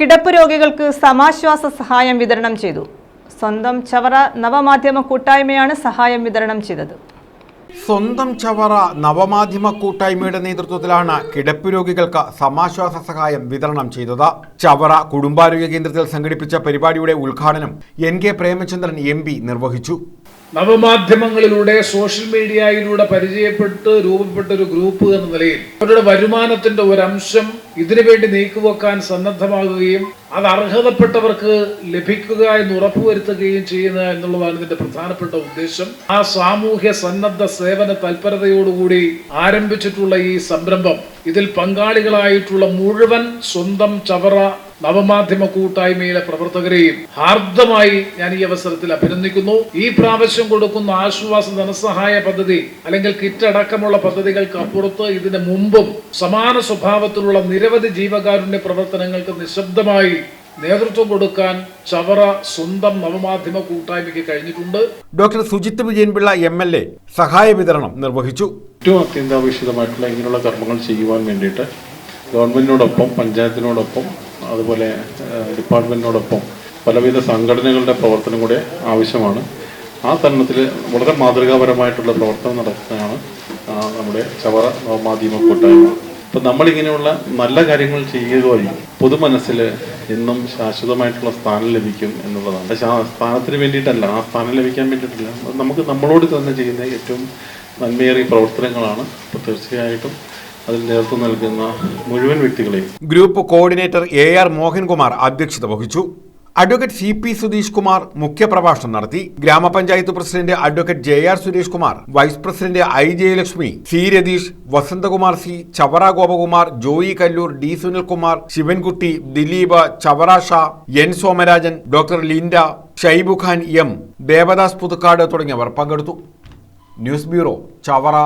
കിടപ്പ് രോഗികൾക്ക് സമാശ്വാസ സഹായം വിതരണം ചെയ്തു. സ്വന്തം ചവറ നവമാധ്യമ കൂട്ടായ്മയാണ് സഹായം വിതരണം ചെയ്തത്. സ്വന്തം ചവറ നവമാധ്യമ കൂട്ടായ്മയുടെ നേതൃത്വത്തിലാണ് കിടപ്പ് രോഗികൾക്ക് സമാശ്വാസ സഹായം വിതരണം ചെയ്തത്. ചവറ കുടുംബാരോഗ്യ കേന്ദ്രത്തിൽ സംഘടിപ്പിച്ച പരിപാടിയുടെ ഉദ്ഘാടനം എൻ കെ പ്രേമചന്ദ്രൻ എം നിർവഹിച്ചു. നവമാധ്യമങ്ങളിലൂടെ സോഷ്യൽ മീഡിയയിലൂടെ പരിചയപ്പെട്ട് രൂപപ്പെട്ട ഒരു ഗ്രൂപ്പ് എന്ന നിലയിൽ അവരുടെ വരുമാനത്തിന്റെ ഒരംശം ഇതിനുവേണ്ടി നീക്കുവെക്കാൻ സന്നദ്ധമാകുകയും അത് അർഹതപ്പെട്ടവർക്ക് ലഭിക്കുക എന്ന് ഉറപ്പുവരുത്തുകയും ചെയ്യുക എന്നുള്ളതാണ് ഇതിന്റെ പ്രധാനപ്പെട്ട ഉദ്ദേശം. ആ സാമൂഹ്യ സന്നദ്ധ സേവന തൽപരതയോടുകൂടി ആരംഭിച്ചിട്ടുള്ള ഈ സംരംഭം ഇതിൽ പങ്കാളികളായിട്ടുള്ള മുഴുവൻ സ്വന്തം ചവറ നവമാധ്യമ കൂട്ടായ്മയിലെ പ്രവർത്തകരെയും ഹാർദമായി ഞാൻ ഈ അവസരത്തിൽ അഭിനന്ദിക്കുന്നു. ഈ പ്രാവശ്യം കൊടുക്കുന്ന ആശ്വാസ ധനസഹായ പദ്ധതി അല്ലെങ്കിൽ കിറ്റ് അടക്കമുള്ള പദ്ധതികൾക്ക് അപ്പുറത്ത് ഇതിന് മുമ്പും സമാന സ്വഭാവത്തിലുള്ള നിരവധി ജീവകാരുണ്യ പ്രവർത്തനങ്ങൾക്ക് നിശബ്ദമായി നേതൃത്വം കൊടുക്കാൻ ചവറ സ്വന്തം നവമാധ്യമ കൂട്ടായ്മയ്ക്ക് കഴിഞ്ഞിട്ടുണ്ട്. Doctor Sujith Vijayanpillai M L A സഹായ വിതരണം നിർവഹിച്ചു. ഏറ്റവും അത്യന്താപേക്ഷിതമായിട്ടുള്ള ഇങ്ങനെയുള്ള കർമ്മങ്ങൾ ചെയ്യുവാൻ വേണ്ടിയിട്ട് ഗവൺമെന്റിനോടൊപ്പം പഞ്ചായത്തിനോടൊപ്പം അതുപോലെ ഡിപ്പാർട്ട്മെന്റിനോടൊപ്പം പലവിധ സംഘടനകളുടെ പ്രവർത്തനം കൂടെ ആവശ്യമാണ്. ആ തരണത്തിൽ വളരെ മാതൃകാപരമായിട്ടുള്ള പ്രവർത്തനം നടത്തുന്നതാണ് നമ്മുടെ ചവറ നവമാധ്യമ കൂട്ടായ്മ. അപ്പം നമ്മളിങ്ങനെയുള്ള നല്ല കാര്യങ്ങൾ ചെയ്യുക വഴി പൊതുമനസ്സിൽ എന്നും ശാശ്വതമായിട്ടുള്ള സ്ഥാനം ലഭിക്കും എന്നുള്ളതാണ്. സ്ഥാനത്തിന് വേണ്ടിയിട്ടല്ല ആ സ്ഥാനം ലഭിക്കാൻ വേണ്ടിയിട്ടല്ല. നമുക്ക് നമ്മളോട് തന്നെ ചെയ്യുന്ന ഏറ്റവും നന്മയേറിയ പ്രവർത്തനങ്ങളാണ്. അപ്പോൾ തീർച്ചയായിട്ടും അതിൽ നേതൃത്വം നൽകുന്ന മുഴുവൻ വ്യക്തികളെയും. Group coordinator A R Mohankumar അധ്യക്ഷത വഹിച്ചു. Advocate C P Sudheesh Kumar മുഖ്യപ്രഭാഷണം നടത്തി. Gramapanchayat president advocate J R Suresh Kumar vice president I Jayalakshmi C Ratheesh Vasanthakumar C Chavara Gopakumar Joy Kallur D Sunilkumar Sivankutty Dileep Chavara Shah N Somarajan doctor Linda Shaibu Khan M Devadas Puthukkad തുടങ്ങിയവർ പങ്കെടുത്തു. News bureau Chavara.